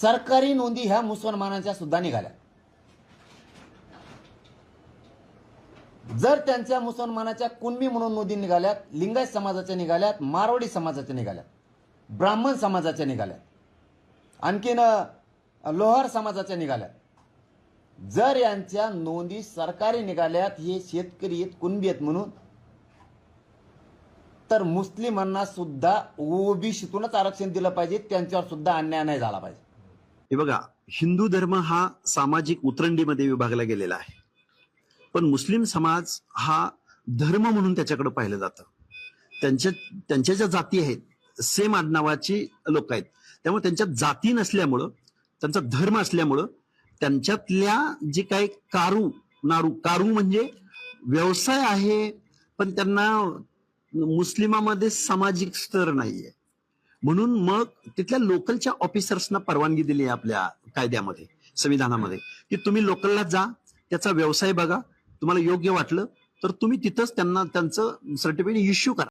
सरकारी नोंदी ह्या मुसलमानांच्या सुद्धा निघाल्या. जर त्यांच्या मुसलमानाच्या कुणबी म्हणून नोंदी निघाल्यात लिंगायत समाजाच्या निघाल्यात मारवाडी समाजाच्या निघाल्यात ब्राह्मण समाजाच्या निघाल्यात आणखीन लोहार समाजाच्या निघाल्यात जर यांच्या नोंदी सरकारी निघाल्यात हे शेतकरी आहेत कुणबी आहेत म्हणून तर मुस्लिमांना सुद्धा ओबीसीतूनच आरक्षण दिलं पाहिजे त्यांच्यावर सुद्धा अन्याय नाही झाला पाहिजे. हे बघा हिंदू धर्म हा सामाजिक उतरंडीमध्ये विभागला गेलेला आहे. पण मुस्लिम समाज हा धर्म म्हणून त्याच्याकडे पाहिलं जातं. त्यांच्या त्यांच्या ज्या जाती आहेत सेम आडनावाची लोक आहेत. त्यामुळे त्यांच्या जाती नसल्यामुळं त्यांचा धर्म असल्यामुळं त्यांच्यातल्या जे काही कारू नारू कारू म्हणजे व्यवसाय आहे पण त्यांना मुस्लिमामध्ये सामाजिक स्तर नाहीये. म्हणून मग तिथल्या लोकलच्या ऑफिसर्सना परवानगी दिली आहे आपल्या कायद्यामध्ये संविधानामध्ये की तुम्ही लोकलला जा त्याचा व्यवसाय बघा तुम्हाला योग्य वाटलं तर तुम्ही तिथंच त्यांना त्यांचं सर्टिफिकेट इश्यू करा.